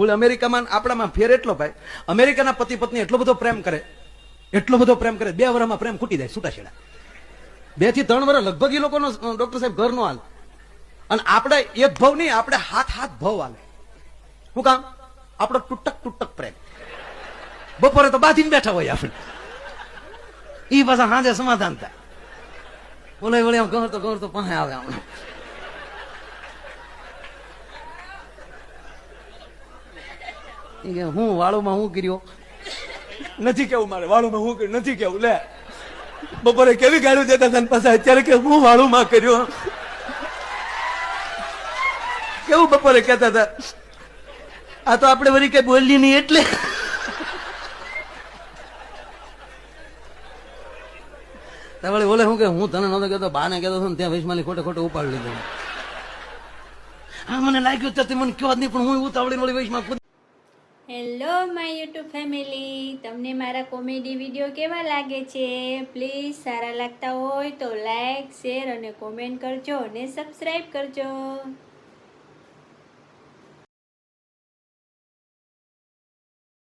બોલે, અમેરિકામાં આપણામાં ફેર એટલો ભાઈ. અમેરિકાના પતિ પત્ની એટલો બધો પ્રેમ કરે. એટલો બધો પ્રેમ કરે, બે વર્ષમાં પ્રેમ ખૂટી જાય છૂટાછેડા બેથી ત્રણ વર્ષ લગભગ એ લોકોનો ડોક્ટર સાહેબ ઘરનો હાલ. અને આપણે એક ભાવ નહીં, આપણે હાથ હાથ ભાવ હાલે. શું કામ? આપણો તૂટક તૂટક પ્રેમ. બપોરે તો બાંધીને બેઠા હોય આપણે. એ પાછા સાંજે સમાધાન થાય. બોલે બોલે આમ ઘર તો ઘર તો પાસે આવે આમ. કે હું વાળોમાં હું કર્યો? નથી કેવું મારે, વાળોમાં હું કર્યું? નથી કેવું, લે. બપોરે કેવી ગાડી દેતા હતા પાસે અત્યારે કે હું વાળુમાં કર્યો? કેવું બપોરે કહેતા હતા? આ તો આપણે વળી કઈ બોલી નહીં એટલે. તાવળે બોલે શું કે, હું તને નતો કહેતો, બાને કહેતો છું ત્યાં વૈશમાલી ખોટે ખોટે ઉપાડી લીધો. હા, મને લાગ્યું તો મને કહેવા નહીં, પણ હું ઉતાવળી વળી વૈશમાં હેલો માય યુટ્યુબ ફેમિલી તમને મારા કોમેડી વીડિયો કેવા લાગે છે? પ્લીઝ સારા લાગતા હોય તો લાઈક શેર અને કોમેન્ટ કરજો અને સબસ્ક્રાઈબ કરજો.